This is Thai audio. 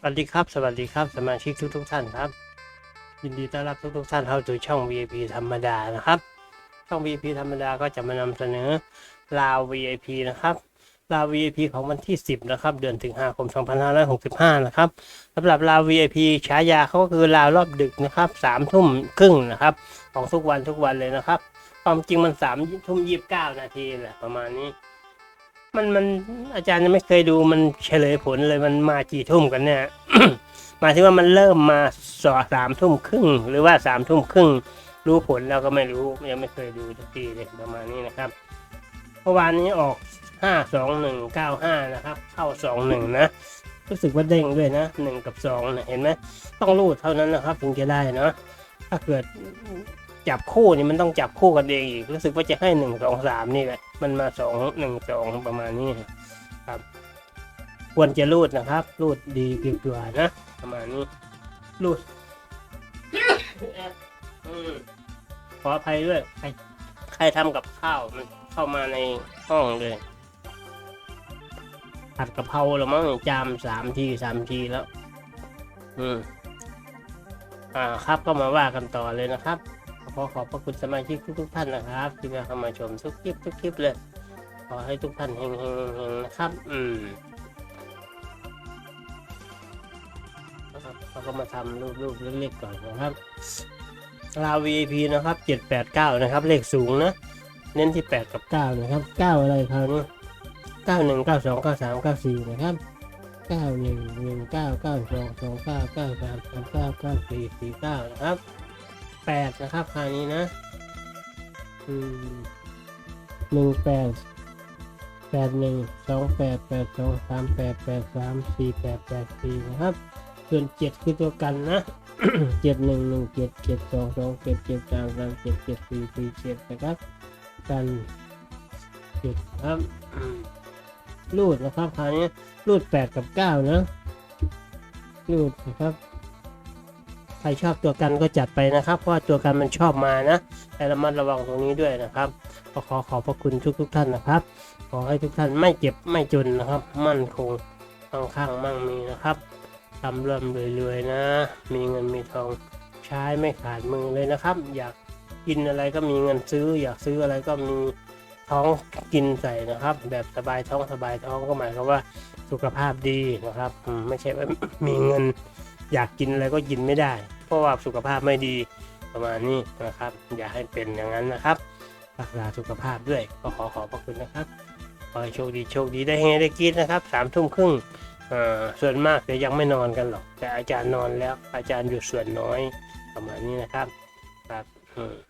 สวัสดีครับ สวัสดีครับ สมาชิกทุกทุกท่านครับ ยินดีต้อนรับทุกทุกท่านเข้าสู่ช่อง VIP ธรรมดานะครับ ช่อง VIP ธรรมดาก็จะมานำเสนอลาว VIP นะครับลาว VIP ของวันที่ 10 นะครับ เดือนสิงหาคม 2565 นะครับสำหรับลาว VIP ฉายาเขาก็คือลาวรอบดึกนะครับสามทุ่มครึ่งนะครับ ของทุกวันทุกวันเลยนะครับ ความจริงมันสามทุ่มยี่สิบเก้านาทีแหละประมาณนี้ มันมันอาจารย์ยังไม่เคยดูมันเฉลยผลเลยมันมากี่ทุ่มกันเนี่ยหมายถึงว่ามันเริ่มมาสอสามทุ่มครึ่ง หรือว่าสามทุ่มครึ่ง รู้ผลแล้วก็ไม่รู้ยังไม่เคยดูสักทีเลยประมาณนี้นะครับเมื่อวานนี้ออกห้าสองหนึ่งเก้าห้านะครับ เข้าสองหนึ่งนะรู้สึกว่าเด้งด้วยนะหนึ่งกับสองนะเห็นไหมต้องรูดเท่านั้นนะครับ ถึงจะได้เนาะถ้าเกิด จับคู่นี่มันต้องจับคู่กันเองอีกรู้สึกว่าจะให้หนึ่งสองสามนี่แหละมันมาสองหนึ่งสองประมาณนี้ครับ ควรจะรูดนะครับ รูดดีกว่านะ ประมาณนี้ รูดขออภัยด้วย ใครใครทำกับข้าวมันเข้ามาในห้องเลยผัดกะเพราหรือมั้งจามสามทีสามทีแล้ว อืมอ่าครับก็มาว่ากันต่อเลยนะครับ ขอขอบพระคุณสมาชิกทุกๆท่านนะครับ ที่มาเข้ามาชมทุกคลิปทุกคลิปเลย ขอให้ทุกท่านเฮงๆนะครับ อืมนะครับเราก็มาทำรูปรูปเล็กๆก่อนนะครับราว VIP นะครับ 789 นะครับ เลขสูงนะ เน้นที่ 8 กับ 9 นะครับ 9 อะไรคราวนี้91 92 93 94 นะครับ 91 19 92 29 93 39 94 49 นะครับ 8นะครับคราวนี้นะหนึ่งแปดแปดหนึ่งสอืม18 81 28 82 38 83 48 84นะครับ ส่วนเจ็ดคือตัวกันนะเจ็ดหนึ่งหนึ่งเจ็ดเจ็ดสองสองเจ็ดเจ็ดสามสามเจ็ดเจ็ดสี่สี่เจ็ดนะครับ กันเจ็ดครับรูดนะครับคราวนี้รูดแปดกับเก้านะรูดนะครับ ใครชอบตัวกันก็จัดไปนะครับ เพราะว่าตัวกันมันชอบมานะแต่ระมัดระวังตรงนี้ด้วยนะครับก็ขอขอบพระคุณทุกทุกๆท่านนะครับ ขอให้ทุกท่านไม่เจ็บไม่จนนะครับ มั่นคงมั่งคั่งมั่งมีนะครับทำเริ่มรวยๆนะ มีเงินมีทองใช้ไม่ขาดมือเลยนะครับ อยากกินอะไรก็มีเงินซื้อ อยากซื้ออะไรก็มีท้องกินใส่นะครับ แบบสบายท้องสบายท้องก็หมายความว่าสุขภาพดีนะครับ ไม่ใช่ว่ามีเงิน อยากกินอะไรก็กินไม่ได้ เพราะว่าสุขภาพไม่ดีประมาณนี้นะครับ อย่าให้เป็นอย่างนั้นนะครับ รักษาสุขภาพด้วยก็ขอขอบพระคุณนะครับขอให้โชคดีโชคดีได้เฮได้กินนะครับสามทุ่มครึ่งส่วนมากจะยังไม่นอนกันหรอก แต่อาจารย์นอนแล้วอาจารย์อยู่ส่วนน้อยประมาณนี้นะครับครับอืม